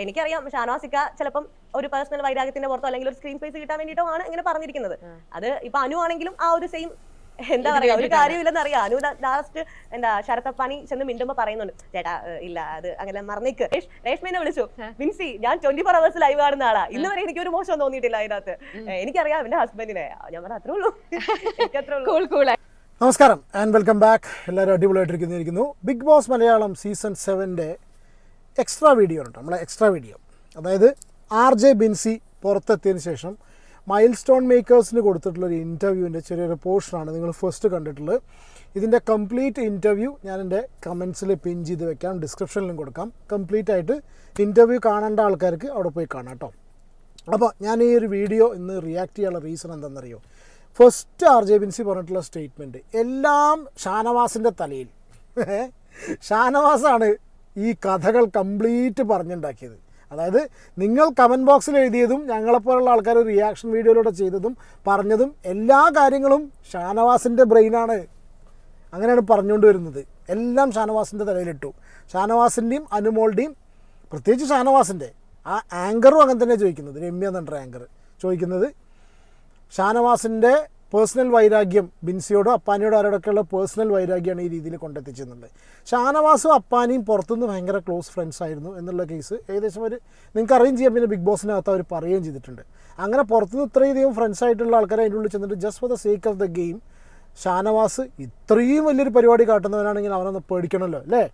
എനിക്കറിയാം. ഷാനവാസിക്ക ചിലപ്പം ഒരു പേഴ്സണൽ വൈരാഗ്യത്തിന്റെ പുറത്തോ അല്ലെങ്കിൽ ഒരു സ്ക്രീൻ സ്പേസ് കിട്ടാൻ വേണ്ടിയിട്ടോ ആണ് ഇങ്ങനെ പറഞ്ഞിരിക്കുന്നത്. അത് ഇപ്പൊ അനു ആണെങ്കിലും ആ ഒരു സെയിം എന്താ പറയാ ഒരു കാര്യമില്ലെന്ന് അറിയാം. അനു ലാസ്റ്റ് എന്താ ശരത്തപ്പാണി ചെന്ന് മിണ്ടുമ്പോ പറയുന്നുണ്ട്. ചേട്ടാ ഇല്ല അത് അങ്ങനെ മറന്നേക്ക്. രേഷ്- രേഷ്മേനെ വിളിച്ചു. മിൻസി ഞാൻ ട്വന്റി ഫോർ അവേഴ്സ് ലൈവ് കാണുന്ന ആളാ. ഇന്ന് വരെ എനിക്ക് ഒരു മോശം തോന്നിയിട്ടില്ല അതിനകത്ത്. എനിക്കറിയാം എന്റെ ഹസ്ബൻഡിനെ ഞാൻ പറഞ്ഞ അത്രേ ഉള്ളൂ. എനിക്ക് അത്രേ ഉള്ളൂ നമസ്കാരം ആൻഡ് വെൽക്കം ബാക്ക് എല്ലാവരും അടിപൊളിയായിട്ടിരിക്കുന്നിരിക്കുന്നു ബിഗ് ബോസ് മലയാളം സീസൺ സെവന്റെ എക്സ്ട്രാ വീഡിയോ ഉണ്ട് നമ്മളെ എക്സ്ട്രാ വീഡിയോ. അതായത് ആർ ജെ ബിൻസി പുറത്തെത്തിയതിന് ശേഷം മൈൽ സ്റ്റോൺ മേക്കേഴ്സിന് കൊടുത്തിട്ടുള്ള ഒരു ഇന്റർവ്യൂവിന്റെ ചെറിയൊരു പോർഷനാണ് നിങ്ങൾ ഫസ്റ്റ് കണ്ടിട്ടുള്ളത്. ഇതിന്റെ കംപ്ലീറ്റ് ഇന്റർവ്യൂ ഞാൻ എന്റെ കമൻസിൽ പിൻ ചെയ്ത് വെക്കാം ഡിസ്ക്രിപ്ഷനിലും കൊടുക്കാം. കംപ്ലീറ്റ് ആയിട്ട് ഇന്റർവ്യൂ കാണേണ്ട ആൾക്കാർക്ക് അവിടെ പോയി കാണാം കേട്ടോ. അപ്പോൾ ഞാൻ ഈ ഒരു വീഡിയോ ഇന്ന് റിയാക്ട് ചെയ്യാനുള്ള റീസൺ എന്താണെന്നറിയോ? ഫസ്റ്റ് ആർ ജെ ബിൻസി പറഞ്ഞിട്ടുള്ള സ്റ്റേറ്റ്മെന്റ് എല്ലാം ഷാനവാസിന്റെ തലയിൽ. ഷാനവാസാണ് ഈ കഥകൾ കംപ്ലീറ്റ് പറഞ്ഞുണ്ടാക്കിയത്. അതായത് നിങ്ങൾ കമന്റ് ബോക്സിൽ എഴുതിയതും ഞങ്ങളെപ്പോലുള്ള ആൾക്കാർ റിയാക്ഷൻ വീഡിയോയിലൂടെ ചെയ്തതും പറഞ്ഞതും എല്ലാ കാര്യങ്ങളും ഷാനവാസിന്റെ ബ്രെയിനാണ് അങ്ങനെയാണ് പറഞ്ഞുകൊണ്ട് വരുന്നത്. എല്ലാം ഷാനവാസിന്റെ തലയിലിട്ടു. ഷാനവാസിന്റെയും അനുമോളുടെയും പ്രത്യേകിച്ച് ഷാനവാസിന്റെ ആ ആങ്കറും അങ്ങനെ തന്നെ ചോദിക്കുന്നത്. രമ്യ എന്നുണ്ട് ആങ്കർ ചോദിക്കുന്നത് ഷാനവാസിന്റെ പേഴ്സണൽ വൈരാഗ്യം ബിൻസിയോടോ അപ്പാനിയോടോ ആരോടൊക്കെയുള്ള പേഴ്സണൽ വൈരാഗ്യമാണ് ഈ രീതിയിൽ കൊണ്ടെത്തിച്ചെന്നുള്ളത് ഷാനവാസും അപ്പാനിയും പുറത്തുനിന്ന് ഭയങ്കര ക്ലോസ് ഫ്രണ്ട്സ് ആയിരുന്നു എന്നുള്ള കേസ് ഏകദേശം ഒരു നിങ്ങൾക്ക് അറേഞ്ച് ചെയ്യാം. പിന്നെ ബിഗ് ബോസിനകത്ത് അവർ പറയുകയും ചെയ്തിട്ടുണ്ട്. അങ്ങനെ പുറത്തുനിന്ന് ഇത്രയധികം ഫ്രണ്ട്സ് ആയിട്ടുള്ള ആൾക്കാരെ അതിന്റെ ഉള്ളിൽ ചെന്നിട്ട് just for the sake of the game Shanavas ഇത്രയും വലിയൊരു പരിപാടി കാട്ടുന്നവനാണെങ്കിൽ അവനൊന്ന് പേടിക്കണമല്ലോ അല്ലേ?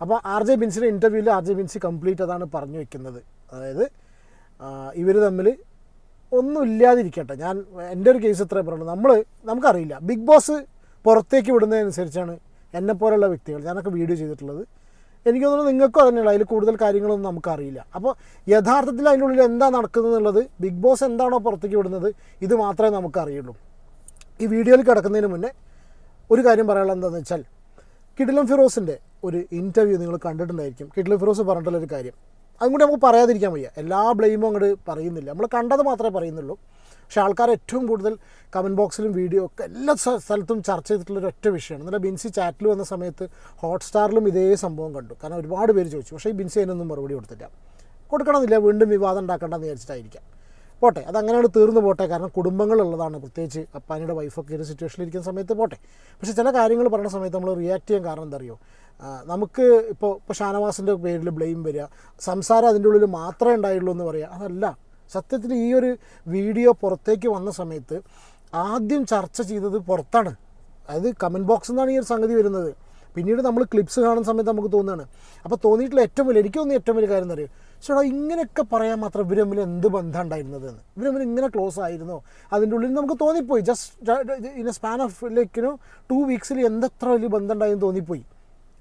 അപ്പോൾ ആർ ജെ ബിൻസിന്റെ ഇന്റർവ്യൂവിൽ ആർ ജെ ബിൻസി കംപ്ലീറ്റ് അതാണ് പറഞ്ഞു വെക്കുന്നത്. അതായത് ഇവർ തമ്മിൽ ഒന്നും ഇല്ലാതിരിക്കട്ടെ ഞാൻ എന്റെ ഒരു കേസ് ഇത്രയും പറയുള്ളൂ നമ്മൾ നമുക്കറിയില്ല. ബിഗ് ബോസ് പുറത്തേക്ക് വിടുന്നതനുസരിച്ചാണ് എന്നെപ്പോലുള്ള വ്യക്തികൾ ഞാനൊക്കെ വീഡിയോ ചെയ്തിട്ടുള്ളത്. എനിക്ക് തോന്നുന്നു നിങ്ങൾക്കും തന്നെയുള്ള അതിൽ കൂടുതൽ കാര്യങ്ങളൊന്നും നമുക്കറിയില്ല. അപ്പോൾ യഥാർത്ഥത്തിൽ അതിന്റെ ഉള്ളിൽ എന്താ നടക്കുന്നത് എന്നുള്ളത് ബിഗ് ബോസ് എന്താണോ പുറത്തേക്ക് വിടുന്നത് ഇത് മാത്രമേ നമുക്കറിയുള്ളൂ. ഈ വീഡിയോയിൽ കിടക്കുന്നതിന് മുന്നേ ഒരു കാര്യം പറയാനുള്ളത് എന്താണെന്ന് വെച്ചാൽ കിഡിലം ഫിറോസിന്റെ ഒരു ഇന്റർവ്യൂ നിങ്ങൾ കണ്ടിട്ടുണ്ടായിരിക്കും. കിഡിലം ഫിറോസ് പറഞ്ഞിട്ടുള്ള ഒരു കാര്യം. അതും കൂടി നമുക്ക് പറയാതിരിക്കാൻ വയ്യ. എല്ലാ ബ്ലെയിമും അങ്ങോട്ട് പറയുന്നില്ല. നമ്മൾ കണ്ടത് മാത്രമേ പറയുന്നുള്ളൂ. പക്ഷേ ആൾക്കാർ ഏറ്റവും കൂടുതൽ കമന്റ് ബോക്സിലും വീഡിയോ ഒക്കെ എല്ലാ സ്ഥലത്തും ചർച്ച ചെയ്തിട്ടുള്ള ഒരു ഒറ്റ വിഷയമാണ്. ഇന്നലെ ബിൻസി ചാറ്റിൽ വന്ന സമയത്ത് ഹോട്ട്സ്റ്റാറിലും ഇതേ സംഭവം കണ്ടു. കാരണം ഒരുപാട് പേര് ചോദിച്ചു. പക്ഷേ ഈ ബിൻസി അതിനൊന്നും മറുപടി കൊടുത്തില്ല. കൊടുക്കണമെന്നില്ല വീണ്ടും വിവാദം ഉണ്ടാക്കേണ്ടെന്ന് വിചാരിച്ചിട്ടായിരിക്കാം. പോട്ടെ അതങ്ങനെയാണ് തീർന്നു പോട്ടെ. കാരണം കുടുംബങ്ങളുള്ളതാണ്. പ്രത്യേകിച്ച് അപ്പാനിയുടെ വൈഫൊക്കെ ഒരു സിറ്റുവേഷനിൽ ഇരിക്കുന്ന സമയത്ത് പോട്ടെ. പക്ഷേ ചില കാര്യങ്ങൾ പറയുന്ന സമയത്ത് നമ്മൾ റിയാക്ട് ചെയ്യാൻ കാരണം എന്താ അറിയോ? ആ, നമുക്ക് ഇപ്പോൾ ഇപ്പോൾ ഷാനവാസിന്റെ പേരിൽ ബ്ലെയിം വരിക. സംസാരം അതിന്റെ ഉള്ളിൽ മാത്രമേ ഉണ്ടായുള്ളൂ എന്ന് പറയുക അതല്ല സത്യത്തിൽ ഈ ഒരു വീഡിയോ പുറത്തേക്ക് വന്ന സമയത്ത് ആദ്യം ചർച്ച ചെയ്തത് പുറത്താണ്. അതായത് കമന്റ് ബോക്സിൽ നിന്നാണ് ഈ ഒരു സംഗതി വരുന്നത്. പിന്നീട് നമ്മൾ ക്ലിപ്സ് കാണുന്ന സമയത്ത് നമുക്ക് തോന്നുകയാണ്. അപ്പോൾ തോന്നിയിട്ടുള്ള ഏറ്റവും വലിയ എനിക്ക് തോന്നിയ ഏറ്റവും വലിയ കാര്യം എന്താ അറിയോ ചേട്ടാ ഇങ്ങനെയൊക്കെ പറയാൻ മാത്രം ഇവർ തമ്മിൽ എന്ത് ബന്ധം ഉണ്ടായിരുന്നത് എന്ന്? ഇവർ തമ്മിൽ ഇങ്ങനെ ക്ലോസ് ആയിരുന്നോ? അതിന്റെ ഉള്ളിൽ നമുക്ക് തോന്നിപ്പോയി. Just in a span of ലൈക്കിനോ two വീക്സിൽ എന്തെത്ര വലിയ ബന്ധം ഉണ്ടായെന്ന് തോന്നിപ്പോയി.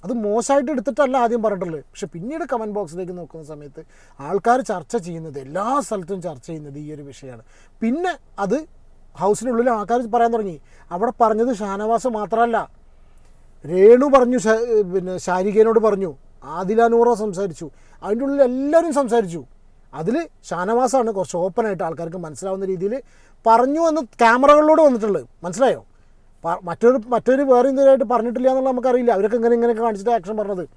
അത് മോശമായിട്ട് എടുത്തിട്ടല്ല ആദ്യം പറഞ്ഞിട്ടുള്ളത്. പക്ഷെ പിന്നീട് കമന്റ് ബോക്സിലേക്ക് നോക്കുന്ന സമയത്ത് ആൾക്കാർ ചർച്ച ചെയ്യുന്നത് എല്ലാ സ്ഥലത്തും ചർച്ച ചെയ്യുന്നത് ഈ ഒരു വിഷയമാണ്. പിന്നെ അത് ഹൗസിനുള്ളിൽ ആൾക്കാർ പറയാൻ തുടങ്ങി. അവിടെ പറഞ്ഞത് ഷാനവാസ് മാത്രമല്ല. രേണു പറഞ്ഞു പിന്നെ ശാരികേനോട് പറഞ്ഞു. ആദിലാനൂറ സംസാരിച്ചു. അതിന്റെ ഉള്ളിൽ എല്ലാവരും സംസാരിച്ചു. അതിൽ ഷാനവാസാണ് കുറച്ച് ഓപ്പണായിട്ട് ആൾക്കാർക്ക് മനസ്സിലാവുന്ന രീതിയിൽ പറഞ്ഞു എന്ന് ക്യാമറകളിലൂടെ വന്നിട്ടുള്ളത്. മനസ്സിലായോ? മറ്റൊരു മറ്റൊരു വേറെ എന്തിനായിട്ട് പറഞ്ഞിട്ടില്ല എന്നുള്ള നമുക്കറിയില്ല. അവരൊക്കെ ഇങ്ങനെ ഇങ്ങനെയൊക്കെ കാണിച്ചിട്ട് ആക്ഷൻ പറഞ്ഞത്.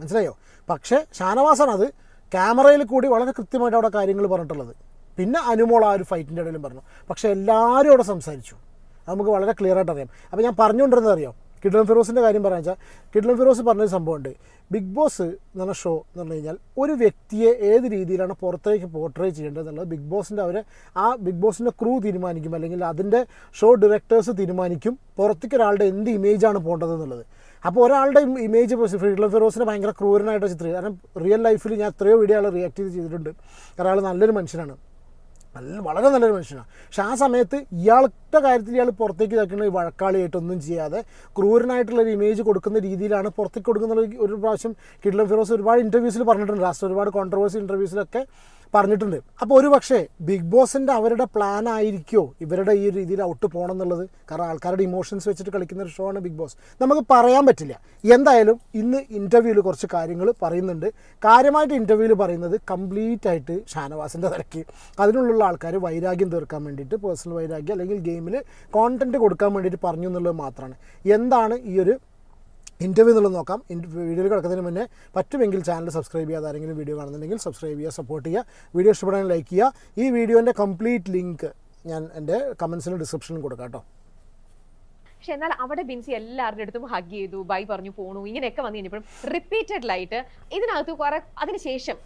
മനസ്സിലായോ? പക്ഷേ ഷാനവാസാണ് അത് ക്യാമറയിൽ കൂടി വളരെ കൃത്യമായിട്ട് അവിടെ കാര്യങ്ങൾ പറഞ്ഞിട്ടുള്ളത്. പിന്നെ അനുമോൾ ആ ഒരു ഫൈറ്റിന്റെ ഇടയിലും പറഞ്ഞു. പക്ഷേ എല്ലാവരും അവിടെ സംസാരിച്ചു. നമുക്ക് വളരെ ക്ലിയർ ആയിട്ട് അറിയാം. അപ്പോൾ ഞാൻ പറഞ്ഞുകൊണ്ടിരുന്നത് അറിയാം? കിഡ്ലൻ ഫിറോസിന്റെ കാര്യം പറഞ്ഞു വെച്ചാൽ കിഡ്ലൻ ഫിറോസ് പറഞ്ഞൊരു സംഭവമുണ്ട്. ബിഗ് ബോസ് എന്ന് പറഞ്ഞ ഷോ എന്ന് പറഞ്ഞു കഴിഞ്ഞാൽ ഒരു വ്യക്തിയെ ഏത് രീതിയിലാണ് പുറത്തേക്ക് പോർട്രേ ചെയ്യേണ്ടത് എന്നുള്ളത് ബിഗ് ബോസിന്റെ അവരെ ആ ബിഗ് ബോസിന്റെ ക്രൂ തീരുമാനിക്കും അല്ലെങ്കിൽ അതിന്റെ ഷോ ഡയറക്ടേഴ്സ് തീരുമാനിക്കും പുറത്തേക്ക് ഒരാളുടെ എന്ത് ഇമേജാണ് പോകേണ്ടത് എന്നുള്ളത് അപ്പോൾ ഒരാളുടെ ഇമേജ് ഫ്രീഡം ഫിറോസിനെ ഭയങ്കര ക്രൂരനായിട്ട് ചിത്രീകരിക്കും കാരണം റിയൽ ലൈഫിൽ ഞാൻ എത്രയോ വീഡിയോ റിയാക്ട് ചെയ്ത് ചെയ്തിട്ടുണ്ട്. അയാൾ നല്ലൊരു മനുഷ്യനാണ്. നല്ല വളരെ നല്ലൊരു മനുഷ്യനാണ് പക്ഷെ ആ സമയത്ത് ഇയാളുടെ കാര്യത്തിൽ ഇയാൾ പുറത്തേക്ക് ഇതാക്കുന്ന വഴക്കാളിയായിട്ടൊന്നും ചെയ്യാതെ ക്രൂരനായിട്ടുള്ള ഒരു ഇമേജ് കൊടുക്കുന്ന രീതിയിലാണ് പുറത്തേക്ക് കൊടുക്കുന്ന ഒരു- ഒരു പ്രാവശ്യം കിഡ്ലം ഫിറോസ് ഒരുപാട് ഇന്റർവ്യൂസിൽ പറഞ്ഞിട്ടുണ്ട്. ലാസ്റ്റ് ഒരുപാട് കോൺട്രവേഴ്സി ഇന്റർവ്യൂസിലൊക്കെ പറഞ്ഞിട്ടുണ്ട്. അപ്പോൾ ഒരു പക്ഷേ ബിഗ് ബോസിന്റെ അവരുടെ പ്ലാൻ ആയിരിക്കുമോ ഇവരുടെ ഈ രീതിയിൽ ഔട്ട് പോകണം എന്നുള്ളത് കാരണം ആൾക്കാരുടെ ഇമോഷൻസ് വെച്ചിട്ട് കളിക്കുന്ന ഒരു ഷോ ആണ് ബിഗ് ബോസ്. നമുക്ക് പറയാൻ പറ്റില്ല. എന്തായാലും ഇന്ന് ഇന്റർവ്യൂവിൽ കുറച്ച് കാര്യങ്ങൾ പറയുന്നുണ്ട്. കാര്യമായിട്ട് ഇന്റർവ്യൂവിൽ പറയുന്നത് കംപ്ലീറ്റ് ആയിട്ട് ഷാനവാസിന്റെ തിരക്ക്. അതിനുള്ള ആൾക്കാർ വൈരാഗ്യം തീർക്കാൻ വേണ്ടിയിട്ട് പേഴ്സണൽ വൈരാഗ്യം അല്ലെങ്കിൽ ഗെയിമിൽ കോണ്ടന്റ് കൊടുക്കാൻ വേണ്ടിയിട്ട് പറഞ്ഞു എന്നുള്ളത് മാത്രമാണ്. എന്താണ് ഈ ഒരു ഇന്റർവ്യൂ എന്നുള്ളത് നോക്കാം. വീഡിയോയിൽ കിടക്കുന്നതിന് മുന്നേ പറ്റുമെങ്കിൽ ചാനൽ സബ്സ്ക്രൈബ് ചെയ്യാതെ ആരെങ്കിലും വീഡിയോ കാണുന്നുണ്ടെങ്കിൽ സബ്സ്ക്രൈബ് ചെയ്യുക സപ്പോർട്ട് ചെയ്യുക. വീഡിയോ ഇഷ്ടപ്പെടാൻ ലൈക്ക് ചെയ്യുക. ഈ വീഡിയോന്റെ കംപ്ലീറ്റ് ലിങ്ക് ഞാൻ എന്റെ കമൻസിലും ഡിസ്ക്രിപ്ഷനിലും കൊടുക്കാം കേട്ടോ. പക്ഷെ എന്നാൽ അവിടെ ബിൻസി എല്ലാവരുടെ അടുത്തും ഹഗ് ചെയ്തു ബൈ പറഞ്ഞു പോണു ഇങ്ങനെയൊക്കെ വന്നു കഴിഞ്ഞപ്പോഴും റിപ്പീറ്റഡ്ലായിട്ട് ഇതിനകത്ത് കുറെ അതിനുശേഷം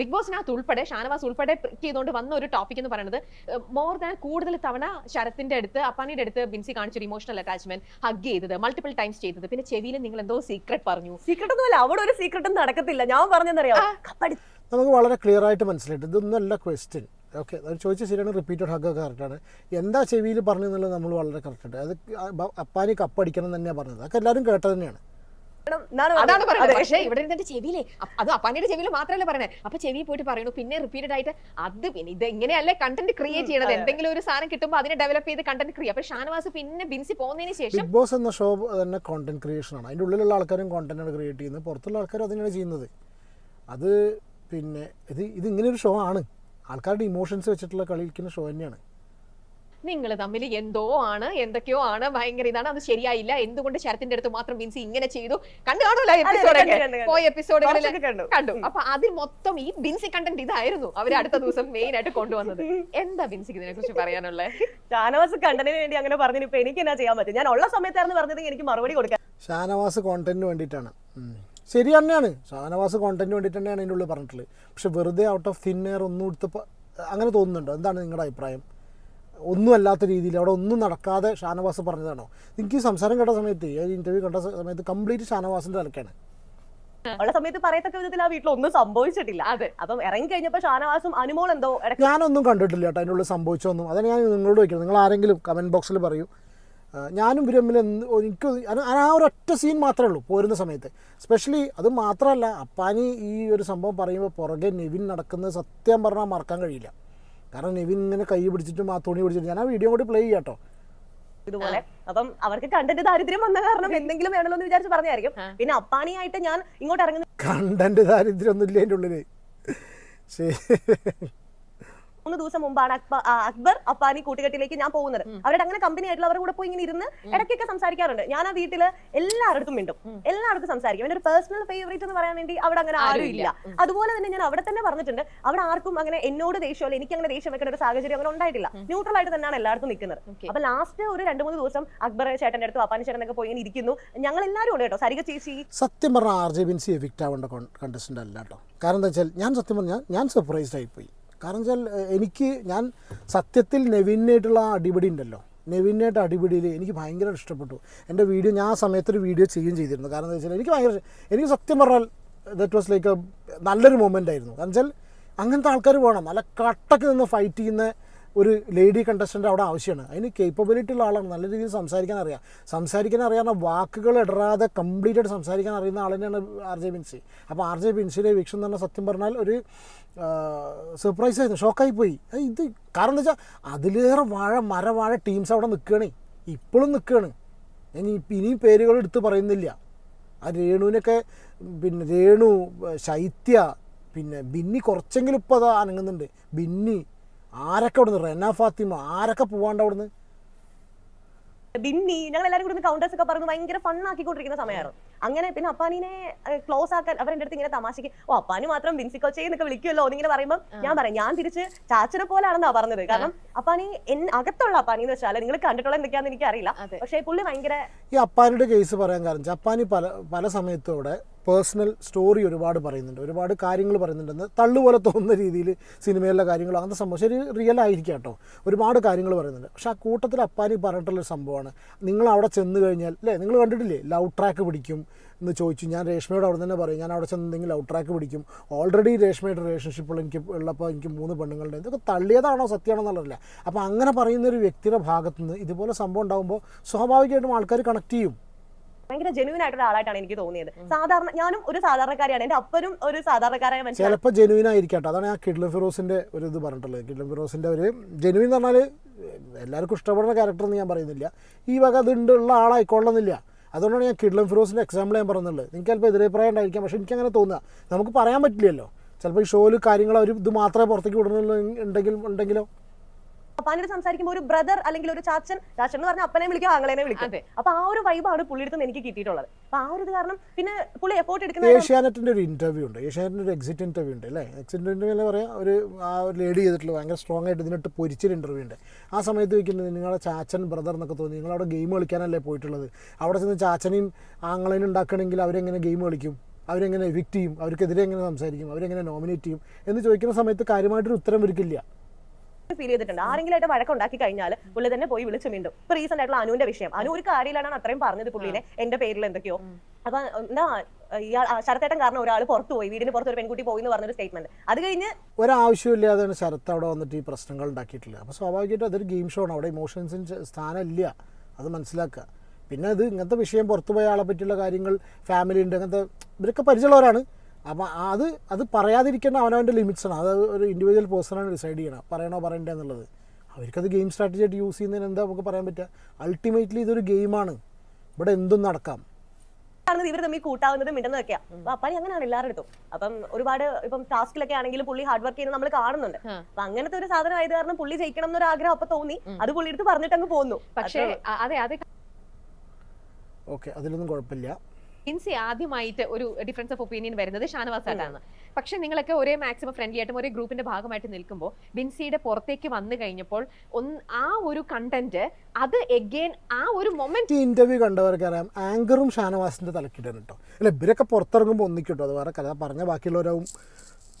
ബിഗ് ബോസിനകത്ത് ഉൾപ്പെടെ ഷാനവാസ് ഉൾപ്പെടെ പിക്ക് ചെയ്തുകൊണ്ട് വന്ന ഒരു ടോപ്പിക് എന്ന് പറയുന്നത് മോർ ദാൻ കൂടുതൽ തവണ ശരത്തിന്റെ അടുത്ത് അപ്പാനിയുടെ അടുത്ത് ബിൻസി കാണിച്ചൊരു ഇമോഷണൽ അറ്റാച്ച്മെന്റ് ഹഗ് ചെയ്തത് മൾട്ടിപ്പിൾ ടൈംസ് ചെയ്തത്. പിന്നെ ചെവിയിൽ നിങ്ങൾ എന്തോ സീക്രട്ട് പറഞ്ഞു. സീക്രട്ട് ഒന്നുമല്ല അവിടെ ഒരു സീക്രട്ടും നടക്കത്തില്ല. ഞാൻ പറഞ്ഞെന്നറിയാം നമുക്ക് വളരെ ക്ലിയർ ആയിട്ട് മനസ്സിലായിട്ട് ഇതൊന്നല്ല ക്വസ്റ്റ്യൻ ഓക്കെ അത് ചോദിച്ച ശരിയാണ് റിപ്പീറ്റഡ് ഹഗ് ഒക്കെ കറക്റ്റാണ് എന്താ ചെവിയിൽ പറഞ്ഞു എന്നുള്ളത് നമ്മൾ വളരെ കറക്റ്റായിട്ട് അത് അപ്പാനി കപ്പടിക്കണം എന്ന് തന്നെയാണ് പറഞ്ഞത്. അതൊക്കെ എല്ലാവരും കേട്ടത് തന്നെയാണ്. അതാണ് പറയുന്നത് പക്ഷേ ഇവിടെ ഇരുന്നിട്ട് ചെവിയിലെ അത് അപ്പാനിയുടെ ചെവിയിൽ മാത്രമല്ല പറയണേ. അപ്പൊ ചെവി പോയിട്ട് പറയുന്നു പിന്നെ റിപ്പീറ്റഡ് ആയിട്ട് അത് പിന്നെ ഇത് ഇങ്ങനെയല്ലേ കണ്ടന്റ് ക്രിയേറ്റ് ചെയ്യണത്? എന്തെങ്കിലും ഒരു സാധനം കിട്ടുമ്പോൾ അതിനെ ഡെവലപ്പ് ചെയ്ത് കണ്ടന്റ് ക്രിയേറ്റ് അപ്പൊ ഷാനവാസ് പിന്നെ ബിൻസി പോകുന്നതിന് ശേഷം ബിഗ് ബോസ് എന്ന ഷോ തന്നെ കോണ്ടന്റ് ക്രിയേഷൻ ആണ്. അതിന്റെ ഉള്ളിലുള്ള ആൾക്കാരും കോണ്ടന്റാണ് ക്രിയേറ്റ് ചെയ്യുന്നത്. പുറത്തുള്ള ആൾക്കാരും അതിനാണ് ചെയ്യുന്നത്. അത് പിന്നെ ഇത് ഇത് ഇങ്ങനെ ഒരു ഷോ ആണ്. ആൾക്കാരുടെ ഇമോഷൻസ് വെച്ചിട്ടുള്ള കളിക്കുന്ന ഷോ തന്നെയാണ്. നിങ്ങൾ തമ്മിൽ എന്തോ ആണ് എന്തൊക്കെയോ ആണ് ഭയങ്കര ഇതാണ് അത് ശരിയായില്ല. എന്തുകൊണ്ട് ശരത്തിന്റെ അടുത്ത് മാത്രം ബിൻസി ഇങ്ങനെ ചെയ്തു? കണ്ടു കാണൂല എപ്പിസോഡൊക്കെ. പോയ എപ്പിസോഡുകളിൽ കണ്ടു. അപ്പൊ അതിൽ മൊത്തം ഈ ബിൻസി കണ്ടന്റ് ഇതായിരുന്നു. അവർ അടുത്ത ദിവസം മെയിൻ ആയിട്ട് കൊണ്ടുവന്നത്. എന്താ ബിൻസിക്ക് ഇതിനെ കുറിച്ച് പറയാനുള്ളത് ഷാനവാസ് കണ്ടന്റിന് വേണ്ടി അങ്ങനെ പറഞ്ഞിപ്പോ എനിക്ക് എന്നാ ചെയ്യാൻ പറ്റും? ഞാൻ ഉള്ള സമയത്തായിരുന്നു പറഞ്ഞതെങ്കിൽ എനിക്ക് മറുപടി കൊടുക്കാൻ. ഷാനവാസ് കോണ്ടന്റിന് വേണ്ടിയിട്ടാണ്. ശരി തന്നെയാണ്. ഷാനവാസ് കോണ്ടന്റ് വേണ്ടിയിട്ട് തന്നെയാണ് അതിന്റെ ഉള്ളിൽ പറഞ്ഞിട്ടുള്ളത്. പക്ഷെ വെറുതെ ഔട്ട് ഓഫ് തിൻ എയർ ഒന്നും എടുത്ത് അങ്ങനെ തോന്നുന്നുണ്ടോ? എന്താണ് നിങ്ങളുടെ അഭിപ്രായം? ഒന്നും അല്ലാത്ത രീതിയിൽ അവിടെ ഒന്നും നടക്കാതെ ഷാനവാസ് പറഞ്ഞതാണോ? എനിക്ക് ഈ സംസാരം കേട്ട സമയത്ത് ഇന്റർവ്യൂ കണ്ട സമയത്ത് കംപ്ലീറ്റ് ഷാനവാസിന്റെ തലക്കാണ്. ഉള്ള സമയത്ത് പറയത്തക്ക വിധത്തിൽ ആ വീട്ടിൽ ഒന്നും സംഭവിച്ചിട്ടില്ല. അതെ. അപ്പം ഇറങ്ങി കഴിഞ്ഞപ്പോ ഷാനവാസും അനുമോൾ എന്തോ ഞാനൊന്നും കണ്ടിട്ടില്ല കേട്ടോ അതിനുള്ളിൽ ഉള്ളിൽ സംഭവിച്ചൊന്നും അതാണ് ഞാൻ നിങ്ങളോട് വയ്ക്കുന്നത് നിങ്ങൾ ആരെങ്കിലും കമന്റ് ബോക്സിൽ പറയൂ. ഞാനും വിരമ്മിൽ തമ്മിൽ എനിക്ക് ആ ഒരു ഒറ്റ സീൻ മാത്രമേ ഉള്ളൂ പോരുന്ന സമയത്ത്. സ്പെഷ്യലി അത് മാത്രമല്ല അപ്പാനി ഈ ഒരു സംഭവം പറയുമ്പോൾ പുറകെ നെവിൻ നടക്കുന്നത് സത്യം പറഞ്ഞാൽ മറക്കാൻ കഴിയില്ല. കാരണം നെവിൻ ഇങ്ങനെ കൈ പിടിച്ചിട്ടും ആ തുണി പിടിച്ചിട്ടും ഞാൻ ആ വീഡിയോ കൂടി പ്ലേ ചെയ്യാട്ടോ ഇതുപോലെ. അപ്പം അവർക്ക് കണ്ടന്റ് ദാരിദ്ര്യം വന്ന കാരണം എന്തെങ്കിലും വേണമല്ലോ എന്ന് വിചാരിച്ച് പറഞ്ഞായിരിക്കും. പിന്നെ അപ്പാണിയായിട്ട് ഞാൻ ഇങ്ങോട്ട് ഇറങ്ങുന്ന കണ്ടന്റ് ദാരിദ്ര്യം ഒന്നും ഇല്ല അതിന്റെ ഉള്ളിൽ. ശരി. മൂന്ന് ദിവസം മുമ്പാണ് അക്ബർ അപ്പാനി കൂട്ടുകെട്ടിലേക്ക് ഞാൻ പോകുന്നത്. അവരുടെ അങ്ങനെ കമ്പനി ആയിട്ടുള്ള അവരുടെ കൂടെ പോയി ഇങ്ങനെ ഇരുന്ന് ഇടയ്ക്കൊക്കെ സംസാരിക്കാറുണ്ട്. ഞാൻ ആ വീട്ടിൽ എല്ലായിടത്തും മിണ്ടും. എല്ലായിടത്തും സംസാരിക്കും. എന്റെ ഒരു പേഴ്സണൽ ഫേവറേറ്റ് എന്ന് പറയാൻ വേണ്ടി അവിടെ അങ്ങനെ ആരും ഇല്ല. അതുപോലെ തന്നെ ഞാൻ അവിടെ തന്നെ പറഞ്ഞിട്ടുണ്ട് അവിടെ ആർക്കും അങ്ങനെ എന്നോട് ദേഷ്യമല്ല എനിക്ക് അങ്ങനെ ദേഷ്യം വെക്കേണ്ട ഒരു സാഹചര്യം അങ്ങനെ ഉണ്ടായിട്ടില്ല. ന്യൂട്രൽ ആയിട്ട് തന്നെയാണ് എല്ലായിടത്തും നിൽക്കുന്നത്. അപ്പൊ ലാസ്റ്റ് ഒരു രണ്ട് മൂന്ന് ദിവസം അക്ബർ ചേട്ടന്റെ അടുത്ത് അപ്പാനി ചേട്ടനൊക്കെ പോയി ഇങ്ങനെ ഇരിക്കുന്നു. ഞങ്ങൾ എല്ലാവരും ഉണ്ട് കേട്ടോ. സരിക ചേച്ചി. സത്യം പറഞ്ഞാൽ ആർ ജെ ബിൻസി എവിക്റ്റ് ആവേണ്ട അല്ല കേട്ടോ. കാരണം എന്താ വെച്ചാൽ ഞാൻ സത്യം പറഞ്ഞാൽ ഞാൻ സർപ്രൈസ്ഡ് ആയിപ്പോയി കാരണം വെച്ചാൽ എനിക്ക് ഞാൻ സത്യത്തിൽ നെവിനായിട്ടുള്ള ആ അടിപിടി ഉണ്ടല്ലോ. നെവിനായിട്ട് അടിപിടിയിൽ എനിക്ക് ഭയങ്കര ഇഷ്ടപ്പെട്ടു. എന്റെ വീഡിയോ ഞാൻ ആ സമയത്തൊരു വീഡിയോ ചെയ്യുകയും ചെയ്തിരുന്നു. കാരണം എന്താ വെച്ചാൽ എനിക്ക് ഭയങ്കര എനിക്ക് സത്യം പറഞ്ഞാൽ ദറ്റ് വാസ് ലൈക്ക് നല്ലൊരു മൊമെന്റ് ആയിരുന്നു. കാരണം വെച്ചാൽ അങ്ങനത്തെ ആൾക്കാർ വേണം നല്ല കട്ടക്ക് നിന്ന് ഫൈറ്റ് ചെയ്യുന്ന ഒരു ലേഡി കണ്ടസ്റ്റന്റ് അവിടെ ആവശ്യമാണ്. അതിന് കേപ്പബിലിറ്റി ഉള്ള ആളാണ്. നല്ല രീതിയിൽ സംസാരിക്കാൻ അറിയാം. സംസാരിക്കാൻ അറിയാവുന്ന വാക്കുകൾ ഇടറാതെ കംപ്ലീറ്റ് ആയിട്ട് സംസാരിക്കാൻ അറിയുന്ന ആൾ തന്നെയാണ് ആർ ജെ ബിൻസി അപ്പോൾ ആർ ജെ ബിൻസിയുടെ എന്ന് പറഞ്ഞാൽ സത്യം പറഞ്ഞാൽ ഒരു സർപ്രൈസ് ആയിരുന്നു. ഷോക്കായി പോയി. ഇത് കാരണം എന്താ വെച്ചാൽ അതിലേറെ വാഴ മരവാഴ ടീംസ് അവിടെ നിൽക്കുകയാണ് ഇപ്പോഴും നിൽക്കുകയാണ് ഞാൻ ഇനിയും പേരുകൾ എടുത്ത് പറയുന്നില്ല. ആ രേണുവിനൊക്കെ പിന്നെ രേണു ശൈത്യ പിന്നെ ബിന്നി കുറച്ചെങ്കിലും ഇപ്പോൾ അത് അനങ്ങുന്നുണ്ട്. ബിന്നി ആരൊക്കെ അവിടുന്ന്? റെന ഫാത്തിമ ആരൊക്കെ പോവാണ്ട് അവിടുന്ന്? ബിന്നി ഞങ്ങൾ എല്ലാവരും കൂടി കൗണ്ടേഴ്സ് ഒക്കെ പറഞ്ഞ് ഭയങ്കര ഫൺ ആക്കിക്കൊണ്ടിരിക്കുന്ന സമയമായിരുന്നു. അങ്ങനെ പിന്നെ അപ്പാനിനെ ക്ലോസ് ആക്കാൻ അവരുടെ അടുത്ത് ഇങ്ങനെ തമാശക്ക് ഓ അപ്പാനി മാത്രം ബിൻസിക്കോച്ചെ എന്നൊക്കെ വിളിക്കുമല്ലോ എന്നിങ്ങനെ പറയുമ്പോൾ ഞാൻ പറയും ഞാൻ തിരിച്ച് ചാച്ചനെ പോലാണെന്നാ പറഞ്ഞത്. കാരണം അപ്പാനി എൻ അകത്തുള്ള അപ്പാനി എന്ന് വെച്ചാൽ നിങ്ങൾ കണ്ടിട്ടുള്ള എന്തൊക്കെയാണെന്ന് എനിക്ക് അറിയില്ല. പക്ഷേ പുള്ളി ഭയങ്കര ഈ അപ്പാനിയുടെ കേസ് പറയാൻ കാരണം ജപ്പാനി പല പല സമയത്തോടെ പേഴ്സണൽ സ്റ്റോറി ഒരുപാട് പറയുന്നുണ്ട്. ഒരുപാട് കാര്യങ്ങൾ പറയുന്നുണ്ടെന്ന് തള്ളുപോലെ തോന്നുന്ന രീതിയിൽ സിനിമയിലെ കാര്യങ്ങൾ അങ്ങനത്തെ സംഭവം. ശരി റിയൽ ആയിരിക്കാം കേട്ടോ. ഒരുപാട് കാര്യങ്ങൾ പറയുന്നുണ്ട്. പക്ഷെ ആ കൂട്ടത്തിൽ അപ്പാനി പറഞ്ഞിട്ടുള്ളൊരു സംഭവമാണ്. നിങ്ങൾ അവിടെ ചെന്ന് കഴിഞ്ഞാൽ അല്ലേ നിങ്ങൾ കണ്ടിട്ടില്ലേ? ലവ് ട്രാക്ക് പിടിക്കും. എന്ന് ചോദിച്ചു. ഞാൻ രേഷ്മയോട് അവിടെ തന്നെ പറയും ഞാൻ അവിടെ ചെന്നെങ്കിൽ ഔട്ട് ട്രാക്ക് പിടിക്കും. ഓൾറെഡി രേഷ്മയുടെ റിലേഷൻഷിപ്പുകൾ എനിക്ക് ഉള്ളപ്പോൾ എനിക്ക് മൂന്ന് പെണ്ണുങ്ങളുടെ ഇതൊക്കെ തള്ളിയതാണോ സത്യമാണോ എന്നുള്ളതല്ല അപ്പോൾ അങ്ങനെ പറയുന്ന ഒരു വ്യക്തിയുടെ ഭാഗത്തുനിന്ന് നിന്ന് ഇതുപോലെ സംഭവം ഉണ്ടാകുമ്പോൾ സ്വാഭാവികമായിട്ടും ആൾക്കാർ കണക്ട് ചെയ്യും. ഭയങ്കര ജെനുവിൻ ആയിട്ടുള്ള ആളായിട്ടാണ് എനിക്ക് തോന്നിയത്. സാധാരണ ഞാനും ഒരു സാധാരണക്കാരിയാണ്. എന്റെ അപ്പനും ഒരു സാധാരണക്കാരായ മനുഷ്യൻ ചിലപ്പോൾ ജെനുവിൻ ആയിരിക്കട്ടെ. അതാണ് ആ കിഡ്ലൻ ഫിറോസിന്റെ ഒരു ഇത് പറഞ്ഞിട്ടുള്ളത്. കിഡ്ലൻ ഫിറോസിന്റെ ഒരു ജെനുവിൻ എന്ന് പറഞ്ഞാൽ എല്ലാവർക്കും ഇഷ്ടപ്പെടുന്ന ക്യാരക്ടർ എന്ന് ഞാൻ പറയുന്നില്ല. ഈ വക അത് ഉള്ള ആളായിക്കൊള്ളുന്നില്ല അതുകൊണ്ടാണ് ഞാൻ കിഡ്ലം ഫിറോസിന്റെ എക്സാമ്പിൾ ഞാൻ പറഞ്ഞുള്ളത് നിങ്ങൾക്ക് ചിലപ്പോൾ എതിരഭിപ്രായം ഉണ്ടായിരിക്കാം പക്ഷേ എനിക്ക് അങ്ങനെ തോന്നുക. നമുക്ക് പറയാൻ പറ്റില്ലല്ലോ. ചിലപ്പോൾ ഈ ഷോയിൽ കാര്യങ്ങൾ അവർ ഇത് മാത്രമേ പുറത്തേക്ക് വിടുന്നുള്ളൂ ഉണ്ടെങ്കിൽ ഉണ്ടെങ്കിലോ? അപ്പാനോട് സംസാരിക്കുമ്പോൾ ഒരു ബ്രദർ അല്ലെങ്കിൽ ഒരു ചാച്ചൻ ചാച്ചൻ എന്ന് പറഞ്ഞാൽ അപ്പനെ വിളിക്കും ആങ്ങളെനെ വിളിക്കും. അതെ. അപ്പൊ ആ ഒരു വൈബാണ് പുള്ളിയുടെ അടുത്ത് എനിക്ക് കിട്ടിയിട്ടുള്ളത്. അപ്പൊ ആ ഒരു ഇത് കാരണം പിന്നെ പുള്ളി എഫോർട്ട് എടുക്കുന്ന ഏഷ്യാനെറ്റിന്റെ ഒരു ഇന്റർവ്യൂ ഉണ്ട്. ഏഷ്യാനെറ്റിന്റെ ഒരു എക്സിറ്റ് ഇന്റർവ്യൂ ഉണ്ട് അല്ലേ? എക്സിറ്റ് ഇന്റർവ്യൂ എന്ന് പറയാം ഒരു ആ ഒരു ലേഡി ചെയ്തിട്ടുള്ള ഭയങ്കര സ്ട്രോങ് ആയിട്ട് ഇതിനിട്ട് പൊരിച്ചൊരു ഇന്റർവ്യൂ ഉണ്ട്. ആ സമയത്ത് വെക്കുന്നത് നിങ്ങളുടെ ചാച്ചൻ ബ്രദർ എന്നൊക്കെ തോന്നി. നിങ്ങളവിടെ ഗെയിം കളിക്കാനല്ലേ പോയിട്ടുള്ളത്? അവിടെ ചെന്ന് ചാച്ചനെയും ആങ്ങളെയും ഉണ്ടാക്കണമെങ്കിൽ അവരെങ്ങനെ ഗെയിം കളിക്കും? അവരെങ്ങനെ എവിക്റ്റ് ചെയ്യും? അവർക്കെതിരെ എങ്ങനെ സംസാരിക്കും? അവരെങ്ങനെ നോമിനേറ്റ് ചെയ്യും? എന്ന് ചോദിക്കുന്ന സമയത്ത് കാര്യമായിട്ടൊരു ഉത്തരം ഇവർക്കില്ല. ഫീൽ ചെയ്തിട്ടുണ്ട്. ആരെങ്കിലും ആയിട്ട് വഴക്കുണ്ടാക്കി കഴിഞ്ഞാൽ പുള്ളി തന്നെ പോയി വിളിച്ചു വീണ്ടും ഇപ്പൊ റീസെന്റ് ആയിട്ടുള്ള അനുവിന്റെ വിഷയം. അനു ഒരു കാര്യത്തിലാണ് അത്രയും പറഞ്ഞത് പുള്ളിനെ. എന്റെ പേരിൽ എന്തൊക്കെയോ. അപ്പൊ എന്താ ഇയാൾ ശരത്തേട്ടൻ കാരണം ഒരാൾ പുറത്തു പോയി. വീടിന് പുറത്ത് ഒരു പെൺകുട്ടി പോയി എന്ന് പറഞ്ഞൊരു സ്റ്റേറ്റ്മെന്റ് അത് കഴിഞ്ഞ് ഒരാവശ്യമില്ലാതെയാണ് ശരത്ത് അവിടെ വന്നിട്ട് ഈ പ്രശ്നങ്ങൾ ഉണ്ടാക്കിയിട്ടില്ല അപ്പൊ സ്വാഭാവികമായിട്ടും അതൊരു ഗെയിം ഷോ ആണ്. അവിടെ ഇമോഷൻസിന് സ്ഥാനമില്ല. അത് മനസ്സിലാക്കുക. പിന്നെ അത് ഇങ്ങനത്തെ വിഷയം പുറത്തുപോയ ആളെ പറ്റിയുള്ള കാര്യങ്ങൾ ഫാമിലി ഉണ്ട് അങ്ങനത്തെ ഇവരൊക്കെ പരിചയമുള്ളവരാണ്. അപ്പം അത് അത് പറയാതിരിക്കേണ്ട അവനവന്റെ ലിമിറ്റ്സ് ആണ്. അത് ഒരു ഇൻഡിവിജ്വൽ പേഴ്സണാണ് ഡിസൈഡ് ചെയ്യണം. പറയണോ പറയണ്ടേ എന്നുള്ളത്. അവർക്കത് ഗെയിം സ്ട്രാറ്റജി ആയിട്ട് യൂസ് ചെയ്യുന്നതിന് എന്താ നമുക്ക് പറയാൻ പറ്റുക? അൾട്ടിമേറ്റ്ലി ഇതൊരു ഗെയിമാണ് ഇവിടെ എന്തും നടക്കാം. ഇവർ തമ്മിൽ കൂട്ടാവുന്നതും മിണ്ടുന്നതൊക്കെയാ അപ്പൊ അപ്പാനി അങ്ങനെയാണ് എല്ലാവരുടെ അടുത്തും. അപ്പം ഒരുപാട് ഇപ്പം ടാസ്കിലൊക്കെ ആണെങ്കിലും പുള്ളി ഹാർഡ് വർക്ക് ചെയ്യുന്നത് നമ്മൾ കാണുന്നുണ്ട്. അപ്പൊ അങ്ങനത്തെ ഒരു സാധനം ആയത് കാരണം പുള്ളി ജയിക്കണം എന്നൊരു ആഗ്രഹം അപ്പൊ തോന്നി. അത് പുള്ളി എടുത്ത് പറഞ്ഞിട്ട് അങ്ങ് പോന്നു. പക്ഷേ അതെ അതെ ഓക്കെ അതിലൊന്നും കുഴപ്പമില്ല. ബിൻസി ആദ്യമായിട്ട് ഒരു ഡിഫറൻസ് ഓഫ് ഒപ്പീനിയൻ വരുന്നത് ഷാനവാസ് ആയിട്ടാണ്. പക്ഷെ നിങ്ങളൊക്കെ ഒരേ മാക്സിമം ഫ്രണ്ട്ലി ആയിട്ടും ഒരേ ഗ്രൂപ്പിന്റെ ഭാഗമായിട്ട് നിൽക്കുമ്പോൾ ബിൻസിയുടെ പുറത്തേക്ക് വന്നു കഴിഞ്ഞപ്പോൾ ആ ഒരു കണ്ടന്റ് അത് എഗെയിൻ ആ ഒരു മൊമെന്റ് ഇന്റർവ്യൂ കണ്ടവർക്ക് അറിയാം ആങ്കറും ഷാനവാസിന്റെ തലക്കിട്ടാണ് കേട്ടോ. അല്ല ഇവരൊക്കെ പുറത്തിറങ്ങുമ്പോൾ ഒന്നിക്കിട്ടോ അത് വേറെ കഥ പറഞ്ഞ ബാക്കിയുള്ളവരും